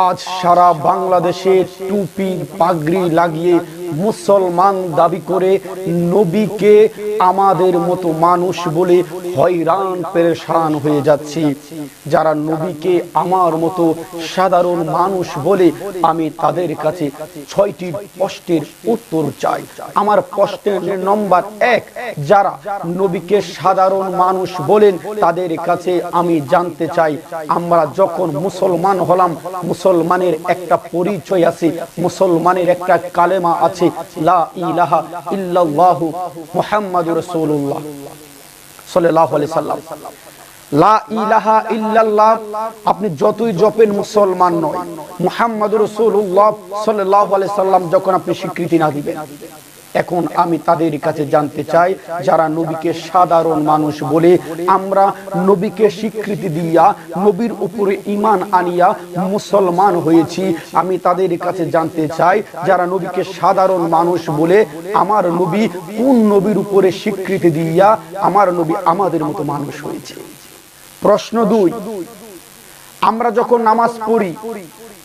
আজ সারা বাংলাদেশে টুপি পাগড়ি লাগিয়ে মুসলমান দাবি করে নবীকে আমাদের মতো মানুষ বলে হয়রান, পেরেশান হয়ে যাচ্ছি। যারা নবীকে আমার মতো সাধারণ মানুষ বলে আমি তাদের কাছে ছয়টি প্রশ্নের উত্তর চাই। আমার প্রশ্নের নম্বর এক, যারা নবীকে সাধারণ মানুষ বলেন তাদের কাছে আমি জানতে চাই, আমরা যখন মুসলমান হলাম, মুসলমানের একটা পরিচয় আছে, মুসলমানের একটা কালেমা আছে ইল্লাল্লাহ আপনি যতই জপেন মুসলমান নয়, মুহাম্মাদুর রাসূলুল্লাহ সাল্লাল্লাহু সাল্লাম যখন আপনি স্বীকৃতি না দিবেন। এখন আমি তাদের কাছে জানতে চাই, যারা নবীকে সাধারণ মানুষ বলে, আমরা নবীকে স্বীকৃতি দিয়া, নবীর উপরে ইমান আনিয়া মুসলমান হয়েছি। আমি তাদের কাছে জানতে চাই, যারা নবীকে সাধারণ মানুষ বলে, আমার নবী কোন নবীর উপরে স্বীকৃতি দিয়া, আমার নবী আমাদের মতো মানুষ হয়েছে? প্রশ্ন দুই, আমরা যখন নামাজ পড়ি,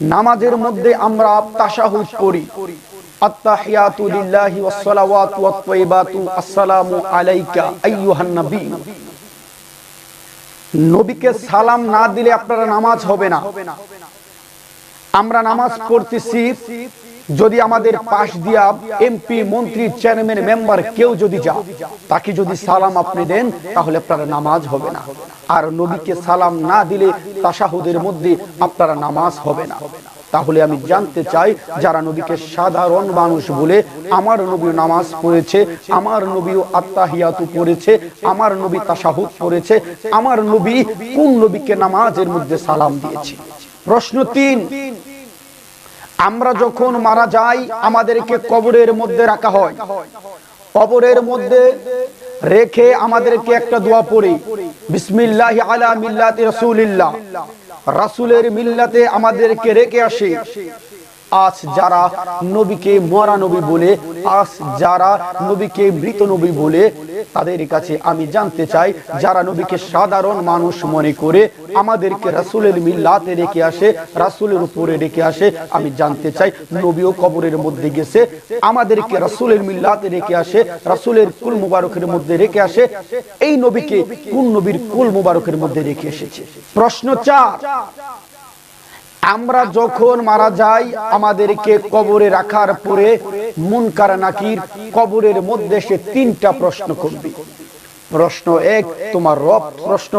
নামাজের মধ্যে আমরা তাশাহুদ পড়ি ওয়াস সালাওয়াতু ওয়াত তাইয়িবাতু আসসালামু আলাইকা আইয়ুহান নবী। নবীকে সালাম না দিলে আপনারা নামাজ হবে না। আমরা নামাজ পড়তেছি, যদি আমাদের পাশ দিয়া এমপি, মন্ত্রী, চেয়ারম্যান, মেম্বার কেউ যদি যা তাকে যদি সালাম আপনি দেন, তাহলে আপনারা নামাজ হবে না। আর নবীকে সালাম না দিলে তাশাহুদের মধ্যে আপনারা নামাজ হবে না। তাহলে আমি জানতে চাই, যারা নবীকে সাধারণ মানুষ বলে আমার নবী নামাজ পড়েছে, আমার নবীও আত্মাহিয়াতু পড়েছে, আমার নবী তাশাহুদ পড়েছে, আমার নবী কোন নবীকে নামাজের মধ্যে সালাম দিয়েছে? প্রশ্ন তিন, আমরা যখন মারা যাই, আমাদেরকে কবরের মধ্যে রাখা হয়। কবরের মধ্যে রেখে আমাদেরকে একটা দোয়া পড়ি। বিসমিল্লাহ আলা মিল্লাতে রাসূলিল্লাহ। রাসূলের মিল্লাতে আমাদেরকে রেখে আসে। আজ যারা নবীকে মরা নবী বলে, আজ যারা নবীকে মৃত নবী বলে, তাদের কাছে আমি জানতে চাই, যারা নবীকে সাধারণ মানুষ মনে করে, আমাদেরকে রাসূলের মিল্লাতে রেখে আসে, রাসূলের উপরে রেখে আসে, আমি জানতে চাই, নবীও কবরের মধ্যে গেছে, আমাদেরকে রাসূলের মিল্লাতে রেখে আসে, রাসূলের কুল মুবারকের মধ্যে রেখে আসে, এই নবীকে কোন নবীর কুল মুবারকের মধ্যে রেখে এসেছে? প্রশ্ন চার। আমরা যখন মারা যাই, আমাদেরকে কবরে রাখার পরে মুনকার নাকির কবরের মধ্যে সে তিনটা প্রশ্ন করবে। প্রশ্ন এক, তোমার রব। প্রশ্ন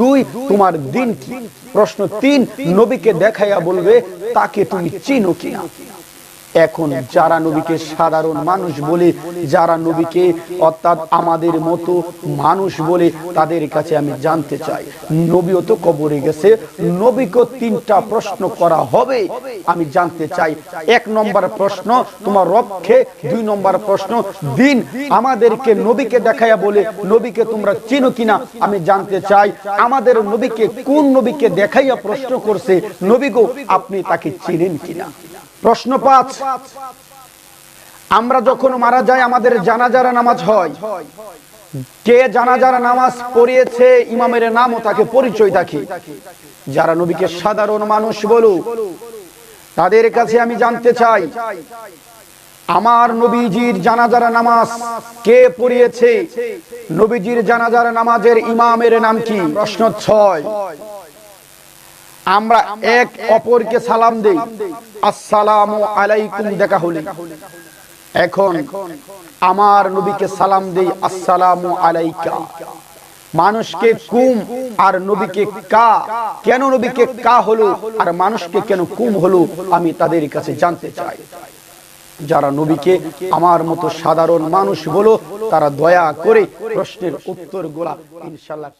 দুই, তোমার দিন কি? প্রশ্ন তিন, নবীকে দেখাইয়া বলবে, তাকে তুমি চিনো কিনা? এখন যারা নবীকে সাধারণ মানুষ বলে, যারা নবীকে অর্থাৎ আমাদের মতো মানুষ বলে, তাদের কাছে আমি জানতে চাই, নবীও তো কবরে গেছে, নবীকে তিনটা প্রশ্ন করা হবে, আমি জানতে চাই। এক নম্বর প্রশ্ন, তোমার রক্ষে। দুই নম্বর প্রশ্ন, দিন আমাদেরকে নবীকে দেখাইয়া বলে, নবীকে তোমরা চিনো কিনা, আমি জানতে চাই। আমাদের নবীকে কোন নবীকে দেখাইয়া প্রশ্ন করছে, নবী আপনি তাকে চিনেন কিনা? প্রশ্ন পাঁচ আমরা যখন মারা যাই, আমাদের জানাজারা নামাজ হয়। কে জানাজারা নামাজ পড়িয়েছে, ইমামের নামও তাকে পরিচয় থাকে যারা নবীকে সাধারণ মানুষ বলো, তাদের কাছে আমি জানতে চাই, আমার নবীজির জানাজারা নামাজ কে পড়িয়েছে? নবীজির জানাজারা নামাজের ইমামের নাম কি? প্রশ্ন ছয়। আমরা এক অপরকে সালাম দেই। আসসালামু আলাইকুম, দেখা হলে। এখন আমার নবীকে সালাম দেই, আসসালামু আলাইকা। মানুষকে কুম আর নবীকে কা। কেন নবীকে কা হলো আর মানুষকে কেন কুম হলো আমি তাদের কাছে জানতে চাই। যারা নবীকে আমার মতো সাধারণ মানুষ বলো, তারা দয়া করে প্রশ্নের উত্তর গোলা ইনশাল্লাহ